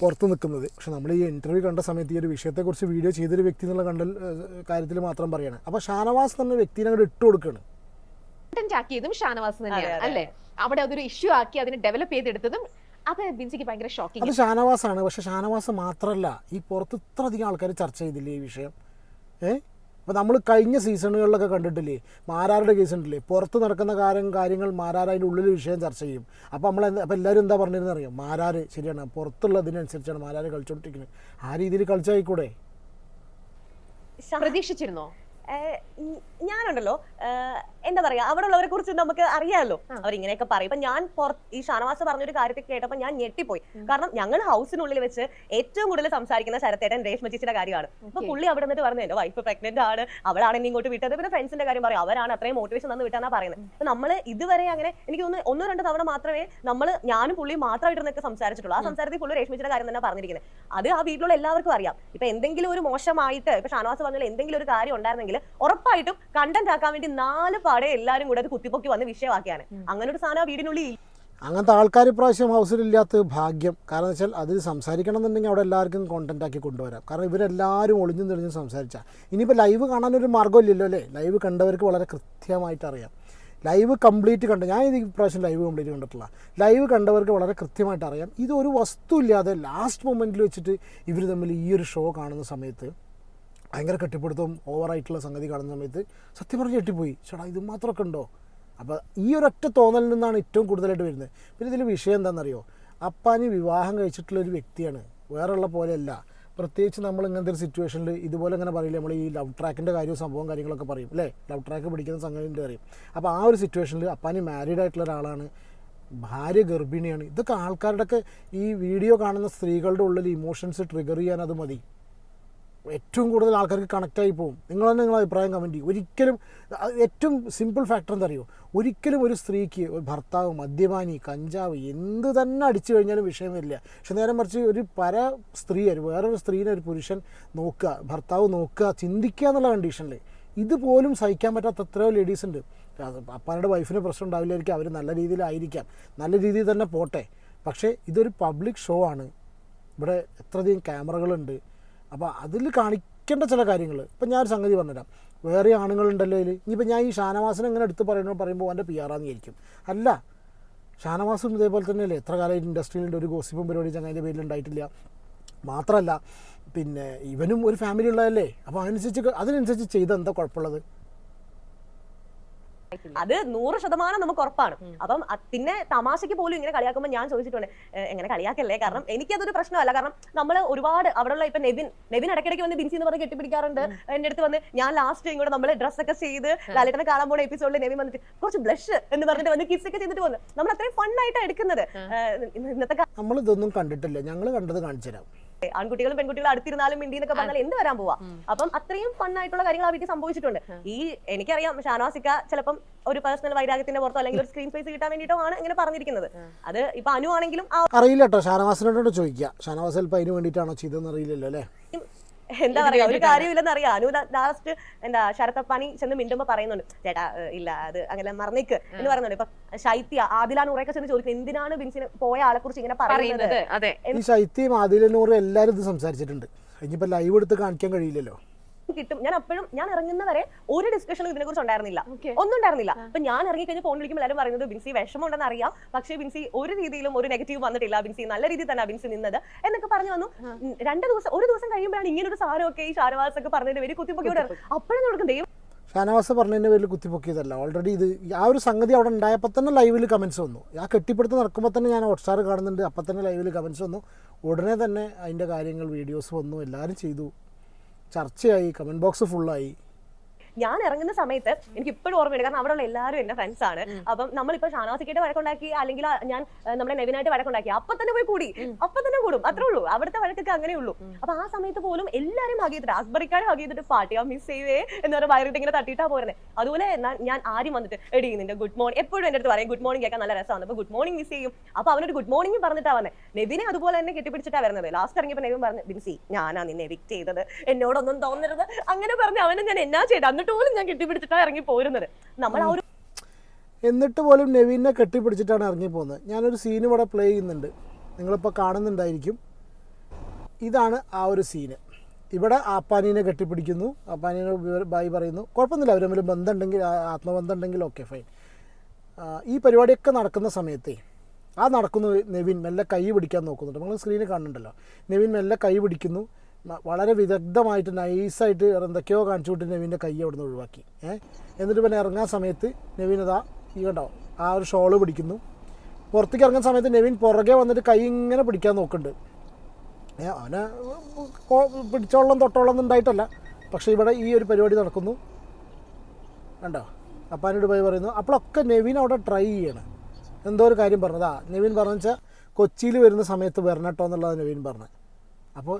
പുറത്ത് നിൽക്കുന്നത്. പക്ഷെ നമ്മൾ ഈ ഇന്റർവ്യൂ കണ്ട സമയത്ത് ഈ ഒരു വിഷയത്തെക്കുറിച്ച് വീഡിയോ ചെയ്തൊരു വ്യക്തി എന്നുള്ള കണ്ടൽ കാര്യത്തിൽ മാത്രം പറയാണ്. അപ്പോൾ ഷാനവാസ് എന്ന വ്യക്തിനെ അങ്ങോട്ട് ഇട്ട് കൊടുക്കുകയാണ് കണ്ടന്റ് ആക്കിയതും ഷാനവാസ് തന്നെയാണ് അല്ലെ? അവിടെ അതൊരു ഇഷ്യൂ ആക്കി അതിനെ ഡെവലപ്പ് ചെയ്തെടുത്തതും അത് ബിൻസിക്ക് ഭയങ്കര ഷോക്കിംഗ് അത് ഷാനവാസാണ് പക്ഷെ ഷാനവാസ് മാത്രമല്ല ഈ പുറത്ത് ഇത്ര അധികം ആൾക്കാർ ചർച്ച ചെയ്തില്ലേ ഈ വിഷയം? ഏ? അപ്പോൾ നമ്മൾ കഴിഞ്ഞ സീസണുകളിലൊക്കെ കണ്ടിട്ടില്ലേ മാരാരുടെ കേസ് ഉണ്ടല്ലേ? പുറത്ത് നടക്കുന്ന കാര്യം കാര്യങ്ങൾ മാരാരതിന്റെ ഉള്ളിൽ വിഷയം ചർച്ച ചെയ്യും. അപ്പോൾ നമ്മൾ അപ്പോൾ എല്ലാവരും എന്താ പറഞ്ഞിരുന്നത് അറിയാം? മാരാര് ശരിയാണ് പുറത്തുള്ളതിനനുസരിച്ചാണ് മാരാര് കളിച്ചുകൊണ്ടിരിക്കുന്നത് ആ രീതിയിൽ കളിച്ചായിക്കൂടെ? പ്രതീക്ഷിച്ചിരുന്നോ? ഞാനുണ്ടല്ലോ. എന്താ പറയാ അവിടെ ഉള്ളവരെ കുറിച്ച് നമുക്ക് അറിയാമല്ലോ അവരിങ്ങനെയൊക്കെ പറയും. ഇപ്പൊ ഞാൻ ഈ ഷാനവാസ് പറഞ്ഞൊരു കാര്യത്തെ കേട്ടപ്പോൾ ഞാൻ ഞെട്ടിപ്പോയി. കാരണം ഞങ്ങൾ ഹൗസിനുള്ളിൽ വെച്ച് ഏറ്റവും കൂടുതൽ സംസാരിക്കുന്ന ശരത്തേട്ടൻ രേഷ്മ ചേച്ചിയുടെ കാര്യമാണ്. അപ്പൊ. പുള്ളി അവിടെ നിന്നിട്ട് പറഞ്ഞു എന്റെ വൈഫ് പ്രഗ്നന്റ് ആണ്. അവളാണ് എന്നെ ഇങ്ങോട്ട് വിട്ടത്. പിന്നെ ഫ്രണ്ട്സിന്റെ കാര്യം പറയും. അവരാണ് അത്രയും മോട്ടിവേഷൻ തന്നു വിട്ടാന്നാ പറയുന്നത്. അപ്പൊ നമ്മൾ ഇതുവരെ അങ്ങനെ എനിക്ക് തോന്നുന്നു ഒന്നോ രണ്ടോ തവണ മാത്രമേ നമ്മൾ ഞാനും പുള്ളിയും മാത്രമായിട്ട് സംസാരിച്ചിട്ടുള്ളൂ. ആ സംസാരത്തിൽ പുള്ളി രേഷ്മിച്ചിയുടെ കാര്യം തന്നെ പറഞ്ഞിരിക്കുന്നത്. അത് ആ വീട്ടിലുള്ള എല്ലാവർക്കും അറിയാം. ഇപ്പൊ എന്തെങ്കിലും ഒരു മോശമായിട്ട് ഇപ്പൊ ഷാനവാസ് പറഞ്ഞാൽ എന്തെങ്കിലും ഒരു കാര്യം ഉണ്ടായിരുന്നെങ്കിൽ ഉറപ്പായിട്ടും കണ്ടന്റ് ആക്കാൻ വേണ്ടി നാല് പാടെ എല്ലാവരും കൂടെ അത് കുത്തിപ്പൊക്കി വന്ന് വിഷയമാക്കിയാണ്. അങ്ങനെ ഒരു സാധനം ആ വീടിനുള്ളിൽ അങ്ങനത്തെ ആൾക്കാർ ഇപ്രാവശ്യം ഹൗസിലില്ലാത്ത ഭാഗ്യം. കാരണം എന്ന് വെച്ചാൽ അതിൽ സംസാരിക്കണം എന്നുണ്ടെങ്കിൽ അവിടെ എല്ലാവർക്കും കോണ്ടന്റ് ആക്കി കൊണ്ടുവരാം. കാരണം ഇവരെല്ലാവരും ഒളിഞ്ഞും തെളിഞ്ഞും സംസാരിച്ചാൽ ഇനിയിപ്പോൾ ലൈവ് കാണാനൊരു മാർഗമില്ലല്ലോ അല്ലേ? ലൈവ് കണ്ടവർക്ക് വളരെ കൃത്യമായിട്ട് അറിയാം. ലൈവ് കംപ്ലീറ്റ് കണ്ട ഞാൻ ഇത് ഇപ്രാവശ്യം ലൈവ് കംപ്ലീറ്റ് കണ്ടിട്ടുള്ള ലൈവ് കണ്ടവർക്ക് വളരെ കൃത്യമായിട്ട് അറിയാം. ഇതൊരു വസ്തു ഇല്ലാതെ ലാസ്റ്റ് മൊമെന്റിൽ വെച്ചിട്ട് ഇവർ തമ്മിൽ ഈ ഒരു ഷോ കാണുന്ന സമയത്ത് ഭയങ്കര കെട്ടിപ്പിടുത്തവും ഓവറായിട്ടുള്ള സംഗതി കാണുന്ന സമയത്ത് സത്യം പറഞ്ഞ് ഞെട്ടിപ്പോയി. ചേട്ടാ ഇത് മാത്രമൊക്കെ ഉണ്ടോ? അപ്പോൾ ഈ ഒരൊറ്റ തോന്നലിൽ നിന്നാണ് ഏറ്റവും കൂടുതലായിട്ട് വരുന്നത്. പിന്നെ ഇതിൽ വിഷയം എന്താണെന്നറിയോ? അപ്പാനി വിവാഹം കഴിച്ചിട്ടുള്ള ഒരു വ്യക്തിയാണ്. വേറെയുള്ള പോലെയല്ല. പ്രത്യേകിച്ച് നമ്മൾ ഇങ്ങനത്തെ ഒരു സിറ്റുവേഷനിൽ ഇതുപോലെ ഇങ്ങനെ പറയില്ല നമ്മൾ ഈ ലവ് ട്രാക്കിന്റെ കാര്യവും സംഭവം കാര്യങ്ങളൊക്കെ പറയും അല്ലേ? ലവ് ട്രാക്ക് പിടിക്കുന്ന സംഗതിന്റെ അറിയും അപ്പോൾ ആ ഒരു സിറ്റുവേഷനിൽ അപ്പാനി മാരീഡ് ആയിട്ടുള്ള ഒരാളാണ്. ഭാര്യ ഗർഭിണിയാണ്. ഇതൊക്കെ ആൾക്കാരുടെയൊക്കെ ഈ വീഡിയോ കാണുന്ന സ്ത്രീകളുടെ ഉള്ളിൽ ഇമോഷൻസ് ട്രിഗർ ചെയ്യാൻ അത് മതി. ഏറ്റവും കൂടുതൽ ആൾക്കാർക്ക് കണക്റ്റായി പോകും. നിങ്ങൾ തന്നെ നിങ്ങളുടെ അഭിപ്രായം കമന്റ് ചെയ്യും. ഒരിക്കലും ഏറ്റവും സിമ്പിൾ ഫാക്ടർ എന്താ അറിയോ ഒരിക്കലും ഒരു സ്ത്രീക്ക് ഒരു ഭർത്താവ് മദ്യപാനി കഞ്ചാവ് എന്ത് തന്നെ അടിച്ചു കഴിഞ്ഞാലും വിഷയം വരില്ല. പക്ഷെ നേരെ മറിച്ച് ഒരു പര സ്ത്രീ വേറൊരു സ്ത്രീനെ ഒരു പുരുഷൻ നോക്കുക ഭർത്താവ് നോക്കുക ചിന്തിക്കുക എന്നുള്ള കണ്ടീഷനിൽ ഇതുപോലും സഹിക്കാൻ പറ്റാത്ത എത്രയോ ലേഡീസ് ഉണ്ട്. അപ്പാരുടെ വൈഫിന് പ്രശ്നം ഉണ്ടാവില്ലായിരിക്കും. അവർ നല്ല രീതിയിലായിരിക്കാം. നല്ല രീതിയിൽ തന്നെ പോട്ടെ. പക്ഷേ ഇതൊരു പബ്ലിക് ഷോ ആണ്. ഇവിടെ എത്രയധികം ക്യാമറകളുണ്ട് അപ്പോൾ അതിൽ കാണിക്കേണ്ട ചില കാര്യങ്ങൾ ഇപ്പം ഞാനൊരു സംഗതി പറഞ്ഞുതരാം. വേറെ ആണുങ്ങളുണ്ടല്ലോ അതിൽ ഇനിയിപ്പോൾ ഞാൻ ഈ ഷാനവാസിനെ എങ്ങനെ എടുത്ത് പറയണോ പറയുമ്പോൾ അവന്റെ പി ആറാന്ന് വിചാരിക്കും അല്ല ഷാനവാസും ഇതേപോലെ തന്നെ തന്നെയല്ലേ? എത്ര കാലം ഇൻഡസ്ട്രിയിലുണ്ട്? ഒരു ഗോസിപ്പും പരിപാടി ചങ്ങാതിന്റെ പേരിൽ ഉണ്ടായിട്ടില്ല. മാത്രമല്ല പിന്നെ ഇവനും ഒരു ഫാമിലി ഉള്ളതല്ലേ? അപ്പോൾ അതനുസരിച്ച് അതിനനുസരിച്ച് ചെയ്ത് എന്താ കുഴപ്പമുള്ളത്? അത് നൂറ് ശതമാനം നമുക്ക് ഉറപ്പാണ്. അപ്പം പിന്നെ തമാശയ്ക്ക് പോലും ഇങ്ങനെ കളിയാക്കുമ്പോൾ ഞാൻ ചോദിച്ചിട്ടുണ്ട് എങ്ങനെ കളിയാക്കല്ലേ? കാരണം എനിക്കതൊരു പ്രശ്നമല്ല. കാരണം നമ്മൾ ഒരുപാട് അവിടെയുള്ള ഇപ്പൊ നെവിൻ നെവിൻ ഇടയ്ക്കിടയ്ക്ക് വന്ന് ബിൻസി എന്ന് പറഞ്ഞ് കെട്ടിപ്പിടിക്കാറുണ്ട്. എന്റെ അടുത്ത് വന്ന് ഞാൻ ലാസ്റ്റ് ഇങ്ങോട്ട് നമ്മൾ ഡ്രസ്സൊക്കെ ചെയ്ത് ലാലേട്ടനെ കാണാൻ പോണ എപ്പിസോഡിൽ നെവിൻ വന്നിട്ട് കുറച്ച് ബ്ലഷ് എന്ന് പറഞ്ഞിട്ട് വന്ന് കിസ് ഒക്കെ ചെയ്തിട്ട് വന്ന്. നമ്മൾ അത്രയും ഫണ്ണായിട്ടാണ് എടുക്കുന്നത്. ഇന്നത്തെ നമ്മൾ ഇതൊന്നും കണ്ടിട്ടില്ല. ഞങ്ങൾ കണ്ടത് കാണിച്ചു തരാം ആൺകുട്ടികളും പെൺകുട്ടികളും അടുത്തിരുന്നാലും മിണ്ടി എന്നൊക്കെ പറഞ്ഞാൽ എന്ത് വരാൻ പോവാ? അപ്പം അത്രയും ഫണ്ണായിട്ടുള്ള കാര്യങ്ങൾ ആ വീട്ടിൽ സംഭവിച്ചിട്ടുണ്ട് ഈ എനിക്കറിയാം ഷാനവാസിക്ക ചിലപ്പം ഒരു പേഴ്സണൽ വൈരാഗ്യത്തിന്റെ പുറത്തോ അല്ലെങ്കിൽ ഒരു സ്ക്രീൻ സ്പേസ് കിട്ടാൻ വേണ്ടിയിട്ടോ ആണ് ഇങ്ങനെ പറഞ്ഞിരിക്കുന്നത്. അത് ഇപ്പൊ അനു ആണെങ്കിലും ആ അറിയില്ല കേട്ടോ ഷാനവാസിനോട് ചോദിക്കുക ഷാനവാസ് ചിലപ്പോൾ അതിന് വേണ്ടിയിട്ടാണോ ചെയ്തതെന്ന് അറിയില്ലല്ലോ അല്ലേ? എന്താ പറയാ ഒരു കാര്യമില്ലെന്ന് അറിയാം അനു ലാസ്റ്റ് എന്താ ശരത്തപ്പാനി ചെന്ന് മിണ്ടുമ്പോ പറയുന്നുണ്ട് ചേട്ടാ ഇല്ല അത് അങ്ങനെ മറന്നേക്ക്. എന്ന് പറയുന്നുണ്ട്. ഇപ്പൊ ശൈത്യ ആദിലാനൂറൊക്കെ ചെന്ന് ചോദിക്കുന്നത് എന്തിനാണ് ബിൻസിന് പോയ ആളെ കുറിച്ച് ഇങ്ങനെ പറയുന്നത്? പറയുന്നത് ഈ ശൈത്യം ആദിലനൂറ് എല്ലാരും ഇത് സംസാരിച്ചിട്ടുണ്ട്. ഇനിയിപ്പോ ലൈവ് എടുത്ത് കാണിക്കാൻ കഴിയില്ലല്ലോ. കിട്ടും. ഞാൻ അപ്പോഴും ഞാൻ ഇറങ്ങുന്ന വരെ ഒരു ഡിസ്കഷനും ഇതിനെ കുറിച്ച് ഉണ്ടായിരുന്നില്ല. ഒന്നും ഉണ്ടായിരുന്നില്ല. അപ്പൊ ഞാൻ ഇറങ്ങി കഴിഞ്ഞ് ഫോൺ വിളിക്കുമ്പോൾ എല്ലാവരും പറയുന്നത് ബിൻസി വിഷമമുണ്ടെന്ന് അറിയാം. പക്ഷേ ബിൻസി ഒരു രീതിയിലും ഒരു നെഗറ്റീവ് വന്നിട്ടില്ല. ബിൻസി നല്ല രീതിയിൽ തന്നെ ബിൻസി നിന്നത് എന്നൊക്കെ പറഞ്ഞു വന്നു. രണ്ട് ദിവസം ഒരു ദിവസം കഴിയുമ്പോഴാണ് ഇങ്ങനെ ഒരു സാധനമൊക്കെ ഈ ഷാരവാസ് ഒക്കെ പറഞ്ഞതിന്റെ പേര് കുത്തിപ്പൊക്കിയോടെ അപ്പോഴും കൊടുക്കും ദൈവം ഷാനവാസ് പറഞ്ഞതിന്റെ പേരിൽ കുത്തിപ്പൊക്കിയതല്ല. ഓൾറെഡി ഇത് ആ ഒരു സംഗതി അവിടെ ഉണ്ടായപ്പോൾ തന്നെ ലൈവിൽ കമൻസ് വന്നു. ആ കെട്ടിപ്പിടുത്ത് നടക്കുമ്പോൾ തന്നെ ഞാൻ ഹോട്ട്സ്റ്റാർ കാണുന്നുണ്ട്. അപ്പം തന്നെ ലൈവിൽ കമൻസ് വന്നു. ഉടനെ തന്നെ അതിന്റെ കാര്യങ്ങൾ വീഡിയോസ് വന്നു. എല്ലാവരും ചെയ്തു. ചർച്ചയായി കമന്റ് ബോക്സ് ഫുള്ളായി. ഞാൻ ഇറങ്ങുന്ന സമയത്ത് എനിക്ക് ഇപ്പോഴും ഓർമ്മയുണ്ട്. കാരണം അവിടെയുള്ള എല്ലാവരും എന്റെ ഫ്രണ്ട്സ് ആണ്. അപ്പം നമ്മളിപ്പോ ഷാനാസിക്കായിട്ട് വഴക്കുണ്ടാക്കി അല്ലെങ്കിൽ ഞാൻ നമ്മുടെ നെവിനായിട്ട് വഴക്കുണ്ടാക്കി അപ്പൊ തന്നെ പോയി കൂടി. അപ്പൊ തന്നെ കൂടും. അത്രേ ഉള്ളൂ. അവിടുത്തെ വഴക്കൊക്കെ അങ്ങനെ ഉള്ളൂ. അപ്പൊ ആ സമയത്ത് പോലും എല്ലാരും ഹഗ് ചെയ്തിട്ട് ആകിയിട്ട് ഹഗ് ചെയ്തിട്ട് പാട്ടി ആ മിസ് ചെയ്തേ എന്ന് പറഞ്ഞ വയറിട്ട് ഇങ്ങനെ തട്ടിയിട്ടാ പോരുന്നത് അതുപോലെ ഞാൻ- ആരും വന്നിട്ട് എടി നിന്റെ ഗുഡ് മോർണിംഗ് എപ്പോഴും എന്റെ അടുത്ത് പറയും ഗുഡ് മോർണിംഗ് കേൾക്കാൻ നല്ല രസമാണ്. അപ്പൊ ഗുഡ് മോർണിംഗ് മിസ് ചെയ്യും. അപ്പൊ അവനൊരു ഗുഡ് മോർണിംഗ് പറഞ്ഞിട്ടാ വന്നത് നെവിനെ അതുപോലെ തന്നെ കെട്ടിപ്പിടിച്ചിട്ടാ വരുന്നത്. ലാസ്റ്റ് ഇറങ്ങിയപ്പോ നെവിൻ പറഞ്ഞു ബിൻസി ഞാനാ നിന്നെ എവിക്ട് ചെയ്തത്. എന്നോടൊന്നും തോന്നരുത്. അങ്ങനെ പറഞ്ഞു അവനെ ഞാൻ എന്നാ ചെയ്ത്? എന്നിട്ട് പോലും ഞാൻ കെട്ടിപ്പിടിച്ചിട്ടാണ് ഇറങ്ങി പോരുന്നത്. നമ്മൾ ആ ഒരു എന്നിട്ട് പോലും നവീനെ കെട്ടിപ്പിടിച്ചിട്ടാണ് ഇറങ്ങി പോകുന്നത്. ഞാനൊരു സീൻ ഇവിടെ പ്ലേ ചെയ്യുന്നുണ്ട്. നിങ്ങളിപ്പോൾ കാണുന്നുണ്ടായിരിക്കും. ഇതാണ് ആ ഒരു സീന് ഇവിടെ ആപ്പാനീനെ കെട്ടിപ്പിടിക്കുന്നു. ആപ്പാനീനെ ബായി പറയുന്നു കുഴപ്പമൊന്നുമില്ല അവർ തമ്മിൽ ബന്ധമുണ്ടെങ്കിൽ ആത്മബന്ധമുണ്ടെങ്കിൽ ആത്മബന്ധം ഉണ്ടെങ്കിൽ ഓക്കെ ഫൈൻ ഈ പരിപാടിയൊക്കെ നടക്കുന്ന സമയത്തേ ആ നടക്കുന്നു നെവിൻ മെല്ലെ കൈ പിടിക്കാൻ നോക്കുന്നുണ്ട്. നമ്മൾ സ്ക്രീനിൽ കാണുന്നുണ്ടല്ലോ. നെവിൻ മെല്ലെ കൈ പിടിക്കുന്നു. വളരെ വിദഗ്ധമായിട്ട് നൈസായിട്ട് എന്തൊക്കെയോ കാണിച്ചു വിട്ട് നെവിന്റെ കൈ അവിടെ നിന്ന് ഒഴിവാക്കി. ഏഹ് എന്നിട്ട് പിന്നെ ഇറങ്ങാൻ സമയത്ത് നവീൻ അതാ ഈ കണ്ടോ ആ ഒരു ഷോൾ പിടിക്കുന്നു. പുറത്തേക്ക് ഇറങ്ങുന്ന സമയത്ത് നവീൻ പുറകെ വന്നിട്ട് കൈ ഇങ്ങനെ പിടിക്കാൻ നോക്കുന്നുണ്ട്. ഏഹ് അവനെ പിടിച്ചോളം തൊട്ടോളം ഉണ്ടായിട്ടല്ല. പക്ഷേ ഇവിടെ ഈ ഒരു പരിപാടി നടക്കുന്നു. കണ്ടോ? അപ്പാനോട് പോയി പറയുന്നു അപ്പോഴൊക്കെ നവീൻ അവിടെ ട്രൈ ചെയ്യണം. എന്തോ ഒരു കാര്യം പറഞ്ഞതാ നവീൻ പറഞ്ഞു വെച്ചാൽ കൊച്ചിയിൽ വരുന്ന സമയത്ത് വരണട്ടോ എന്നുള്ളതാണ് നവീൻ പറഞ്ഞത് അപ്പോൾ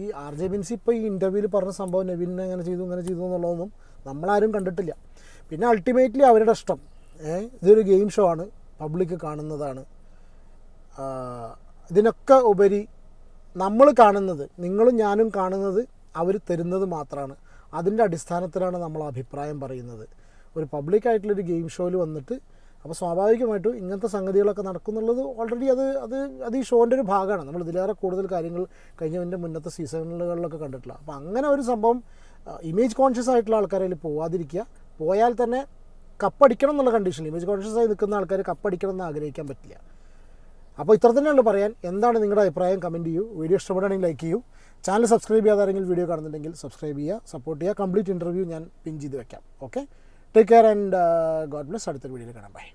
ഈ ആർ ജെ ബിൻസി ഇപ്പോൾ ഈ ഇന്റർവ്യൂവിൽ പറഞ്ഞ സംഭവം നെവിൻ അങ്ങനെ ചെയ്തു ഇങ്ങനെ ചെയ്തു എന്നുള്ളതൊന്നും നമ്മളാരും കണ്ടിട്ടില്ല. പിന്നെ അൾട്ടിമേറ്റ്ലി അവരുടെ ഇഷ്ടം ഇതൊരു ഗെയിം ഷോ ആണ് പബ്ലിക് കാണുന്നതാണ്. ഇതിനൊക്കെ ഉപരി നമ്മൾ കാണുന്നത് നിങ്ങളും ഞാനും കാണുന്നത് അവർ തരുന്നത് മാത്രമാണ് അതിന്റെ അടിസ്ഥാനത്തിലാണ് നമ്മൾ അഭിപ്രായം പറയുന്നത്. ഒരു പബ്ലിക്കായിട്ടുള്ളൊരു ഗെയിം ഷോയിൽ വന്നിട്ട് അപ്പോൾ സ്വാഭാവികമായിട്ടും ഇങ്ങനത്തെ സംഗതികളൊക്കെ നടക്കുന്നുള്ളത് ഓൾറെഡി അത് അത് അത് ഈ ഷോന്റെ ഒരു ഭാഗമാണ്. നമ്മൾ ഇതിലേറെ കൂടുതൽ കാര്യങ്ങൾ കഴിഞ്ഞതിന്റെ മുന്നത്തെ സീസണുകളിലൊക്കെ കണ്ടിട്ടില്ല. അപ്പോൾ അങ്ങനെ ഒരു സംഭവം ഇമേജ് കോൺഷ്യസ് ആയിട്ടുള്ള ആൾക്കാരിൽ പോവാതിരിക്കുക. പോയാൽ തന്നെ കപ്പടിക്കണം എന്നുള്ള കണ്ടീഷൻ ഇമേജ് കോൺഷ്യസ് ആയി നിൽക്കുന്ന ആൾക്കാർ കപ്പടിക്കണം എന്ന് ആഗ്രഹിക്കാൻ പറ്റില്ല. അപ്പോൾ ഇത്ര തന്നെയുള്ളൂ പറയാൻ. എന്താണ് നിങ്ങളുടെ അഭിപ്രായം? കമന്റ് ചെയ്യൂ. വീഡിയോ ഇഷ്ടപ്പെടുകയാണെങ്കിൽ ലൈക്ക് ചെയ്യൂ. ചാനൽ സബ്സ്ക്രൈബ് ചെയ്യാതെ ആരെങ്കിലും വീഡിയോ കാണുന്നുണ്ടെങ്കിൽ സബ്സ്ക്രൈബ് ചെയ്യുക. സപ്പോർട്ട് ചെയ്യുക. കംപ്ലീറ്റ് ഇന്റർവ്യൂ ഞാൻ പിൻ ചെയ്ത് വെക്കാം. Okay take care and god bless അടുത്തൊരു വീഡിയോയിൽ കാണാം ബൈ